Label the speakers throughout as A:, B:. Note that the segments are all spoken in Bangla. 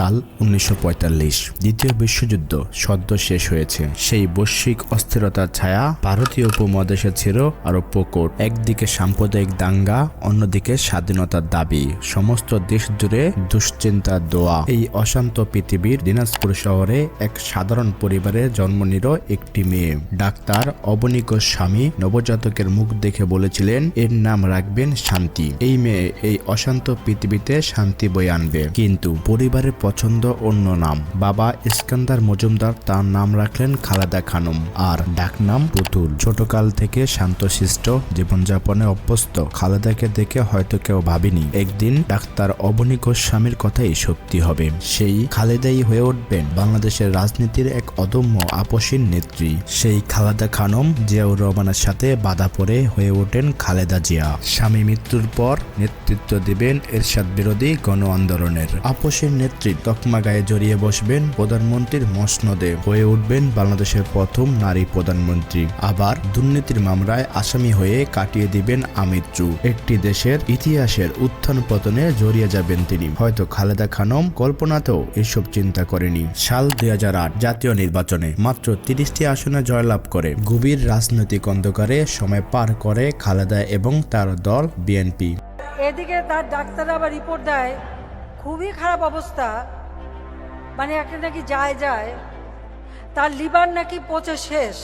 A: সাল উনিশশো পঁয়তাল্লিশ, দ্বিতীয় বিশ্বযুদ্ধ সদ্য শেষ হয়েছে। সেই বৈশ্বিক অস্থিরতার ছায়া ভারতীয় উপমহাদেশে ছিল আরও প্রকট। একদিকে সাম্প্রদায়িক দাঙ্গা, অন্যদিকে স্বাধীনতার দাবি। সমস্ত দেশ জুড়ে দুশ্চিন্তার দোয়া। এই অশান্ত পৃথিবীর দিনাজপুর শহরে এক সাধারণ পরিবারে জন্ম নিল একটি মেয়ে। ডাক্তার অবনী গোস্বামী নবজাতকের মুখ দেখে বলেছিলেন, এর নাম রাখবেন শান্তি। এই মেয়ে এই অশান্ত পৃথিবীতে শান্তি বয়ে আনবে। কিন্তু পরিবারের পছন্দ অন্য নাম। বাবা ইস্কান্দার মজুমদার তার নাম রাখলেন খালেদা খানম আর ডাকনাম পুতুল। ছোটকাল থেকে শান্তশিষ্ট, জীবনযাপনে অভ্যস্ত। খালেদাকে দেখে হয়তো কেউ ভাবেনি, একদিন ডাক্তার অবনী গোস্বামীর কথাই সত্যি হবে। সেই খালেদাই হয়ে উঠবেন বাংলাদেশের রাজনীতির এক অদম্য আপসীন নেত্রী। সেই খালেদা খানম জিয়াউর রহমানের সাথে বাধা পড়ে হয়ে ওঠেন খালেদা জিয়া। স্বামী মৃত্যুর পর নেতৃত্ব দিবেন এরশাদ বিরোধী গণ আন্দোলনের আপসের নেত্রী তকমা গায়ে জড়িয়ে বসবেন প্রধানমন্ত্রীর মসনদে। হয়ে উঠবেন বাংলাদেশের প্রথম নারী প্রধানমন্ত্রী। আবার দুর্নীতির মামলায় আসামি হয়ে কাটিয়ে দিবেন আমিত্রু একটি দেশের ইতিহাসের উত্থান পতনে জড়িয়ে যাবেন তিনি। হয়তো খালেদা খানম কল্পনাতেও এসব চিন্তা করেনি। সাল দুই হাজার আট জাতীয় নির্বাচনে মাত্র তিরিশটি আসনে জয়লাভ করে। গভীর রাজনৈতিক অন্ধকারে সময় পার করে খালেদা এবং তার দল বিএনপি।
B: এদিকে তার ডাক্তাররা আবার রিপোর্ট দেয় খুবই খারাপ অবস্থা। মানে একটা নাকি যায় যায়। তার লিভার নাকি পচে শেষ।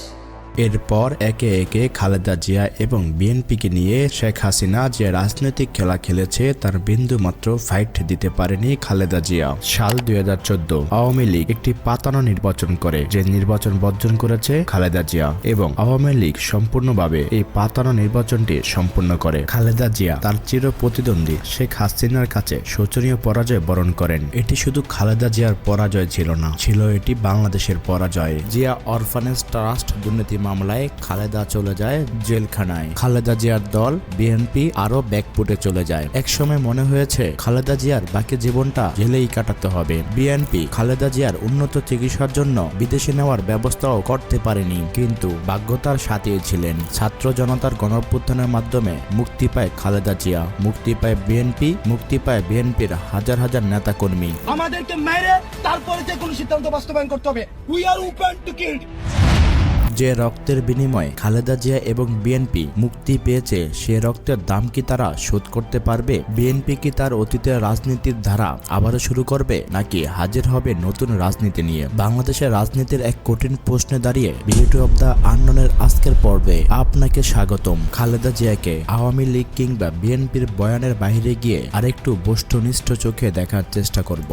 A: এরপর একে একে খালেদা জিয়া এবং বিএনপিকে নিয়ে শেখ হাসিনা যে রাজনৈতিক খেলা খেলেছে, তার বিন্দু মাত্র ফাইট দিতে পারেনি খালেদা জিয়া। সাল দুই হাজার চোদ্দ, আওয়ামী লীগ একটি পাতানো নির্বাচন করে, যে নির্বাচন বর্জন করেছে খালেদা জিয়া এবং আওয়ামী লীগ সম্পূর্ণভাবে এই পাতানো নির্বাচনটি সম্পূর্ণ করে। খালেদা জিয়া তার চির প্রতিদ্বন্দ্বী শেখ হাসিনার কাছে শোচনীয় পরাজয় বরণ করেন। এটি শুধু খালেদা জিয়ার পরাজয় ছিল না, ছিল এটি বাংলাদেশের পরাজয়। জিয়া অরফানেজ ট্রাস্ট দুর্নীতি মামলায় খালেদা চলে যায় জেলখানায়। খালেদা জিয়ার দল, বিএনপি আরও ব্যাকপুটে চলে যায়। একসময় মনে হয়েছে, খালেদা জিয়ার বাকি জীবনটা জেলেই কাটাতে হবে। বিএনপি খালেদা জিয়ার উন্নত চিকিৎসার জন্য বিদেশে নেওয়ার ব্যবস্থাও করতে পারেনি। কিন্তু ভাগ্যতার সাথেই ছিলেন। ছাত্র জনতার গণঅভ্যুত্থানের মাধ্যমে মুক্তি পায় খালেদা জিয়া। মুক্তি পায় বিএনপি, মুক্তি পায় বিএনপির হাজার হাজার নেতাকর্মী।
C: আমাদেরকে মেরে তারপরে যে কোনো সিদ্ধান্ত বাস্তবায়ন করতে হবে। উই আর ওপেন টু
A: যে রক্তের বিনিময়ে খালেদা জিয়া এবং বিএনপি মুক্তি পেয়েছে, সে রক্তের দাম কি তারা শোধ করতে পারবে? বিএনপি কি তার অতীতের রাজনীতির ধারা আবারও শুরু করবে, নাকি হাজির হবে নতুন রাজনীতি নিয়ে? বাংলাদেশের রাজনীতির এক কঠিন প্রশ্নে দাঁড়িয়ে বিউটি অব দ্য আননের আজকের পর্বে আপনাকে স্বাগতম। খালেদা জিয়াকে আওয়ামী লীগ কিংবা বিএনপির বয়ানের বাইরে গিয়ে আরেকটু বষ্টনিষ্ঠ চোখে দেখার চেষ্টা করব।